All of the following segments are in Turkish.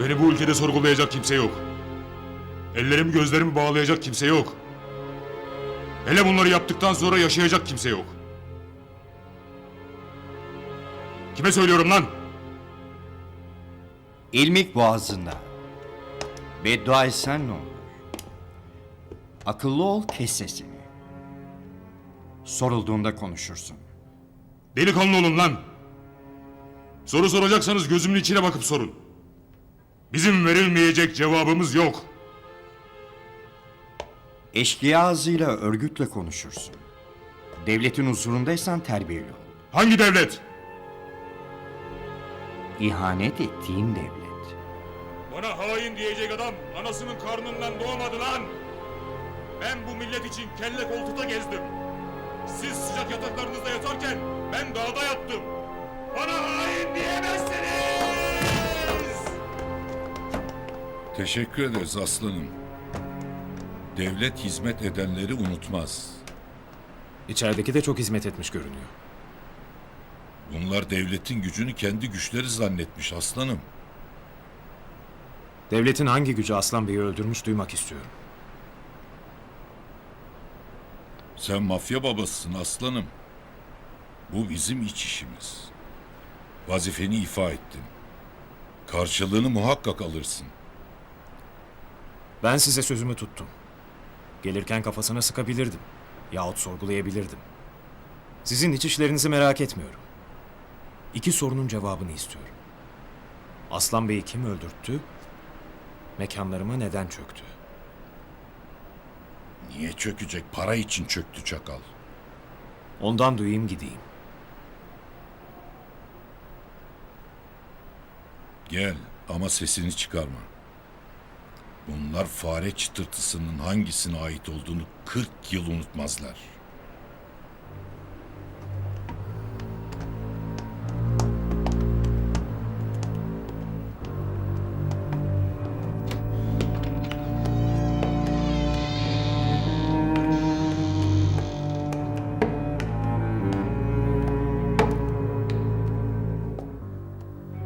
Beni bu ülkede sorgulayacak kimse yok. Ellerimi gözlerimi bağlayacak kimse yok. Hele bunları yaptıktan sonra yaşayacak kimse yok. Kime söylüyorum lan? İlmik boğazında. Beddua etsen ne olur? Akıllı ol kes sesini. Sorulduğunda konuşursun. Delikanlı olun lan. Soru soracaksanız gözümün içine bakıp sorun. Bizim verilmeyecek cevabımız yok. Eşkıya ağzıyla örgütle konuşursun. Devletin huzurundaysan terbiyeli ol. Hangi devlet? İhanet ettiğin devlet. Bana hain diyecek adam anasının karnından doğmadı lan. Ben bu millet için kelle koltukta gezdim. Siz sıcak yataklarınızda yatarken ben dağda yattım. Bana hain diyemezsiniz. Teşekkür ederiz aslanım. Devlet hizmet edenleri unutmaz. İçerideki de çok hizmet etmiş görünüyor. Bunlar devletin gücünü kendi güçleri zannetmiş aslanım. Devletin hangi gücü Aslan Bey'i öldürmüş duymak istiyorum. Sen mafya babasısın aslanım. Bu bizim iç işimiz. Vazifeni ifa ettin. Karşılığını muhakkak alırsın. Ben size sözümü tuttum. Gelirken kafasına sıkabilirdim. Yahut sorgulayabilirdim. Sizin iç işlerinizi merak etmiyorum. İki sorunun cevabını istiyorum. Aslan Bey'i kim öldürttü? Mekanlarıma neden çöktü? Niye çökecek? Para için çöktü çakal. Ondan duyayım gideyim. Gel ama sesini çıkarma. Bunlar fare çıtırtısının hangisine ait olduğunu 40 yıl unutmazlar.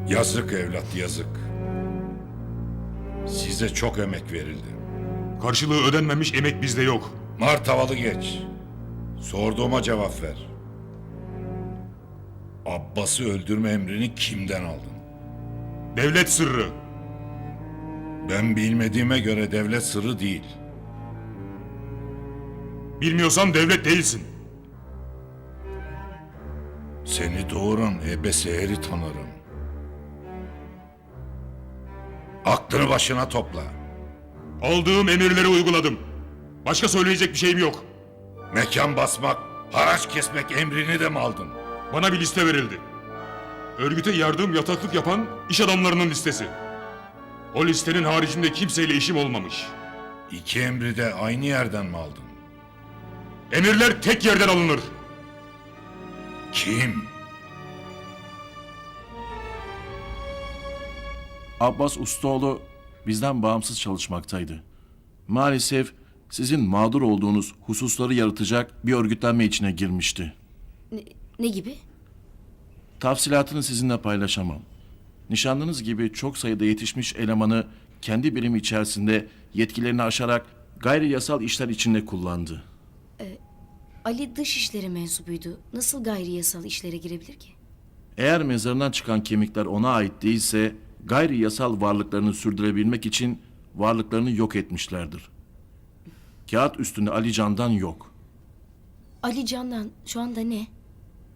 Yazık evlat yazık. Size çok emek verildi. Karşılığı ödenmemiş emek bizde yok. Mart havalı geç. Sorduğuma cevap ver. Abbas'ı öldürme emrini kimden aldın? Devlet sırrı. Ben bilmediğime göre devlet sırrı değil. Bilmiyorsan devlet değilsin. Seni doğuran Ebe Seher'i tanırım. Aklını başına topla. Aldığım emirleri uyguladım. Başka söyleyecek bir şeyim yok. Mekan basmak, haraç kesmek emrini de mi aldın? Bana bir liste verildi. Örgüte yardım yataklık yapan iş adamlarının listesi. O listenin haricinde kimseyle işim olmamış. İki emri de aynı yerden mi aldın? Emirler tek yerden alınır. Kim? Abbas Ustaoğlu bizden bağımsız çalışmaktaydı. Maalesef sizin mağdur olduğunuz hususları yaratacak bir örgütlenme içine girmişti. Ne, ne gibi? Tafsilatını sizinle paylaşamam. Nişanlınız gibi çok sayıda yetişmiş elemanı kendi birimi içerisinde yetkilerini aşarak gayri yasal işler içinde kullandı. Ali dış işleri mensubuydu. Nasıl gayri yasal işlere girebilir ki? Eğer mezarından çıkan kemikler ona ait değilse gayri yasal varlıklarını sürdürebilmek için varlıklarını yok etmişlerdir. Kağıt üstünde Ali Can'dan yok. Ali Candan şu anda ne?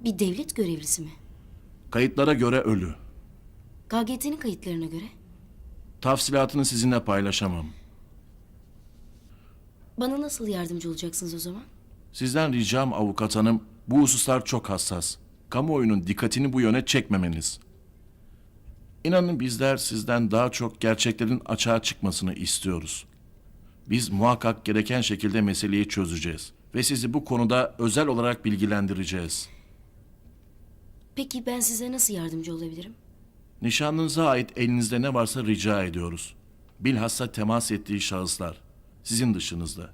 Bir devlet görevlisi mi? Kayıtlara göre ölü. KGT'nin kayıtlarına göre. Tafsilatını sizinle paylaşamam. Bana nasıl yardımcı olacaksınız o zaman? Sizden ricam avukat hanım, bu hususlar çok hassas. Kamuoyunun dikkatini bu yöne çekmemeniz. İnanın bizler sizden daha çok gerçeklerin açığa çıkmasını istiyoruz. Biz muhakkak gereken şekilde meseleyi çözeceğiz ve sizi bu konuda özel olarak bilgilendireceğiz. Peki ben size nasıl yardımcı olabilirim? Nişanlınıza ait elinizde ne varsa rica ediyoruz. Bilhassa temas ettiği şahıslar. Sizin dışınızda.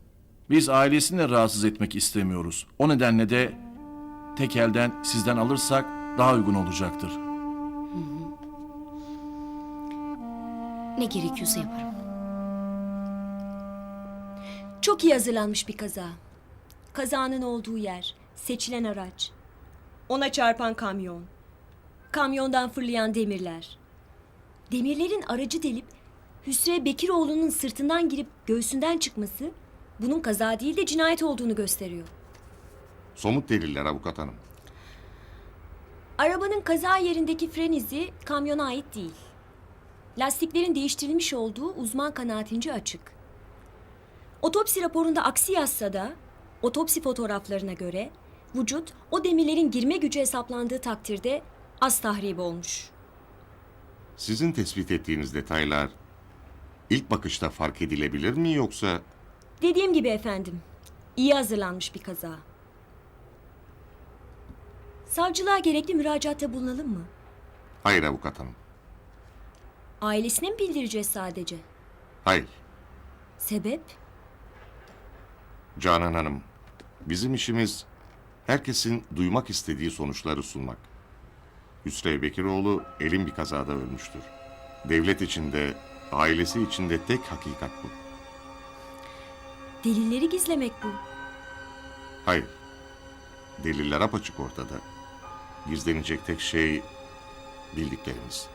Biz ailesini de rahatsız etmek istemiyoruz. O nedenle de tek elden sizden alırsak daha uygun olacaktır. Ne gerekiyorsa yaparım. Çok iyi hazırlanmış bir kaza. Kazanın olduğu yer, seçilen araç, ona çarpan kamyon, kamyondan fırlayan demirler. Demirlerin aracı delip Hüsrev Bekiroğlu'nun sırtından girip göğsünden çıkması bunun kaza değil de cinayet olduğunu gösteriyor. Somut deliller avukat hanım. Arabanın kaza yerindeki fren izi kamyona ait değil. Lastiklerin değiştirilmiş olduğu uzman kanaatince açık. Otopsi raporunda aksi yazsa da otopsi fotoğraflarına göre vücut o demirlerin girme gücü hesaplandığı takdirde az tahrip olmuş. Sizin tespit ettiğiniz detaylar ilk bakışta fark edilebilir mi yoksa Dediğim gibi efendim, iyi hazırlanmış bir kaza. Savcılığa gerekli müracaatta bulunalım mı? hayır avukat hanım? Ailesine mi bildireceğiz sadece? Hayır. Sebep? Canan Hanım, bizim işimiz herkesin duymak istediği sonuçları sunmak. Hüsrev Bekiroğlu elin bir kazada ölmüştür. Devlet içinde, ailesi içinde tek hakikat bu. Delilleri gizlemek bu. Hayır. Deliller apaçık ortada. Gizlenecek tek şey bildiklerimiz.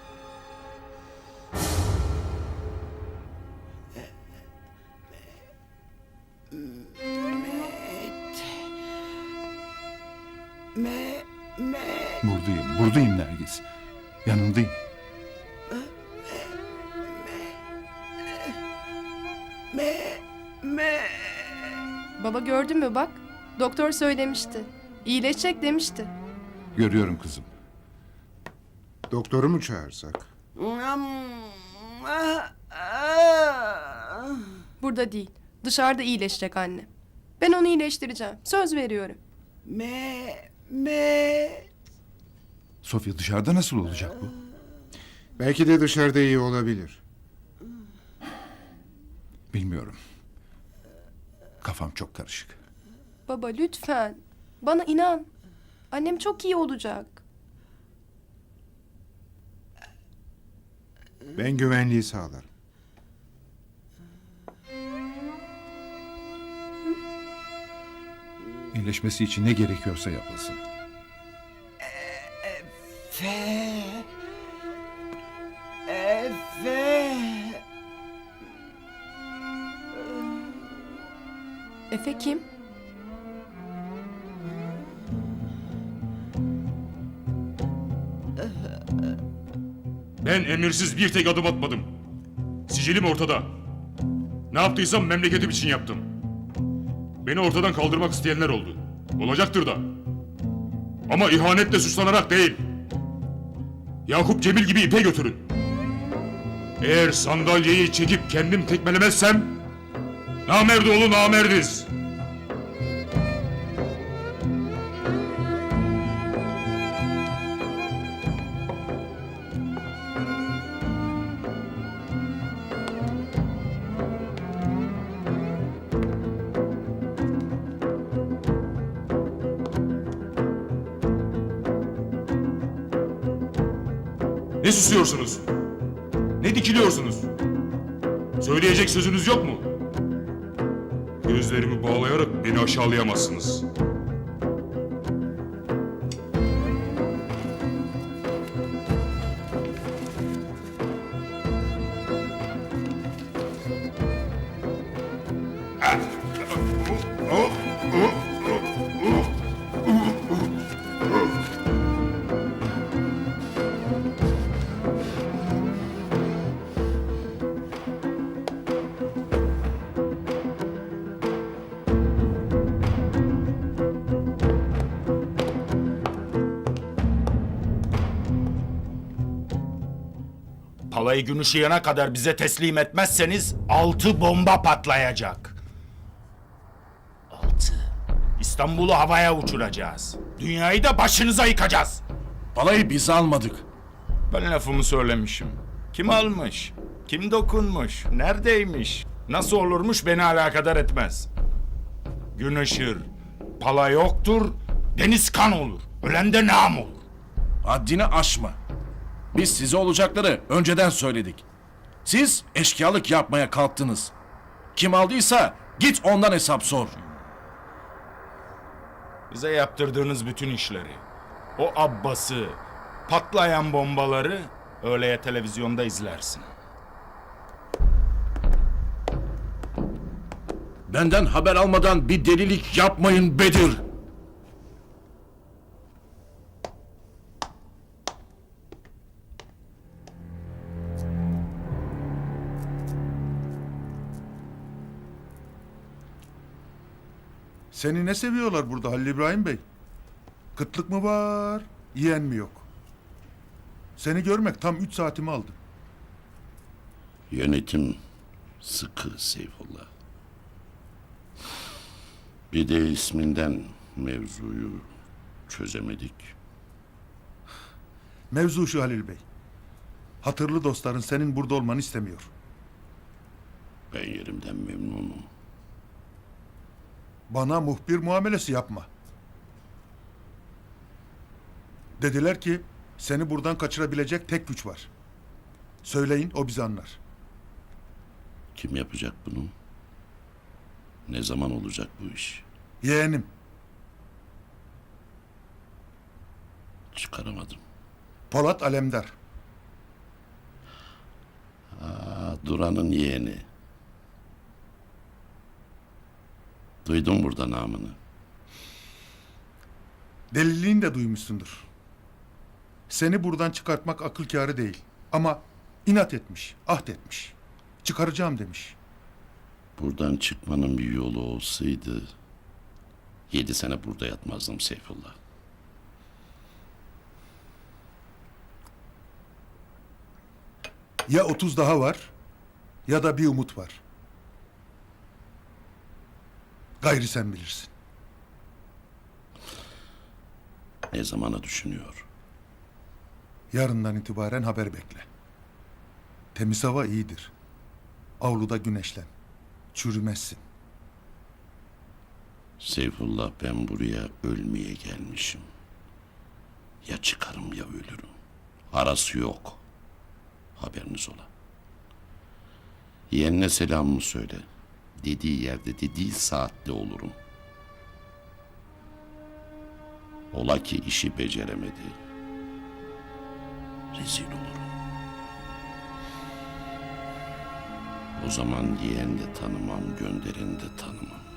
Doktor söylemişti. İyileşecek demişti. Görüyorum kızım. Doktoru mu çağırsak? Burada değil. Dışarıda iyileşecek anne. Ben onu iyileştireceğim. Söz veriyorum. Sofya dışarıda nasıl olacak bu? Belki de dışarıda iyi olabilir. Bilmiyorum. Kafam çok karışık. Baba lütfen. Bana inan. Annem çok iyi olacak. Ben güvenliği sağlarım. İyileşmesi için ne gerekiyorsa yapılsın. Efe kim? Ben emirsiz bir tek adım atmadım. Sicilim ortada. Ne yaptıysam memleketim için yaptım. Beni ortadan kaldırmak isteyenler oldu. Olacaktır da. Ama ihanetle suçlanarak değil. Yakup Cemil gibi ipe götürün. Eğer sandalyeyi çekip kendim tekmelemezsem... Namerdoğlu namerdiz. Ne susuyorsunuz? Ne dikiliyorsunuz? Söyleyecek sözünüz yok mu? Gözlerimi bağlayarak beni aşağılayamazsınız. Palayı gün ışıyana kadar bize teslim etmezseniz altı bomba patlayacak. Altı. İstanbul'u havaya uçuracağız. Dünyayı da başınıza yıkacağız. Balayı biz almadık. Ben lafımı söylemişim. Kim almış? Kim dokunmuş? Neredeymiş? Nasıl olurmuş beni alakadar etmez. Gün ışır. Pala yoktur. Deniz kan olur. Ölen de nam olur. Haddini aşma. Biz size olacakları önceden söyledik. Siz eşkıyalık yapmaya kalktınız. Kim aldıysa git ondan hesap sor. Bize yaptırdığınız bütün işleri, o abbası, patlayan bombaları öğleye televizyonda izlersin. Benden haber almadan bir delilik yapmayın Bedir. Seni ne seviyorlar burada Halil İbrahim Bey? Kıtlık mı var, yiyen mi yok? Seni görmek tam üç saatimi aldı. Yönetim sıkı Seyfullah. Bir de isminden mevzuyu çözemedik. Mevzu şu Halil Bey. Hatırlı dostların senin burada olmanı istemiyor. Ben yerimden memnunum. Bana muhbir muamelesi yapma. Dediler ki seni buradan kaçırabilecek tek güç var. Söyleyin o bizi anlar. Kim yapacak bunu? Ne zaman olacak bu iş? Yeğenim. Çıkaramadım. Polat Alemdar. Aa, Duran'ın yeğeni. Duydum burada namını. Deliliğini de duymuşsundur. Seni buradan çıkartmak akıl kârı değil. Ama inat etmiş, ahd etmiş. Çıkaracağım demiş. Buradan çıkmanın bir yolu olsaydı... ...yedi sene burada yatmazdım Seyfullah. Ya 30 daha var ya da bir umut var. Gayri sen bilirsin. Ne zamana düşünüyor? Yarından itibaren haber bekle. Temiz hava iyidir. Avluda güneşlen. Çürümezsin. Seyfullah ben buraya ölmeye gelmişim. Ya çıkarım ya ölürüm. Arası yok. Haberiniz ola. Yeğenine selamımı söyle. Dediği yerde dediği saatte olurum. Ola ki işi beceremedi. Rezil olurum. O zaman yeğen de tanımam, gönderen de tanımam.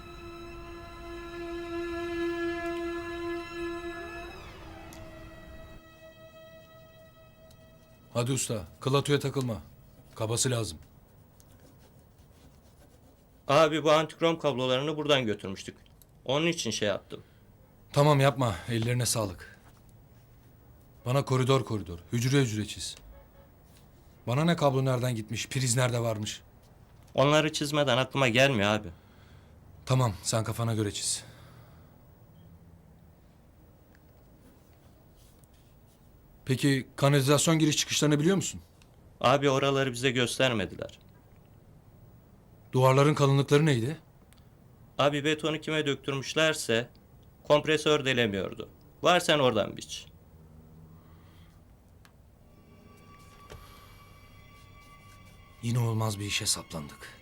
Hadi usta, klatoya takılma. Kabası lazım. Abi bu antikrom kablolarını buradan götürmüştük. Onun için şey yaptım. Tamam yapma, ellerine sağlık. Bana koridor koridor, hücre hücre çiz. Bana ne kablo nereden gitmiş, priz nerede varmış. Onları çizmeden aklıma gelmiyor abi. Tamam, sen kafana göre çiz. Peki kanalizasyon giriş çıkışlarını biliyor musun? Abi oraları bize göstermediler. Duvarların kalınlıkları neydi? Abi betonu kime döktürmüşlerse kompresör delemiyordu. Var sen oradan biç. Yine olmaz bir işe saplandık.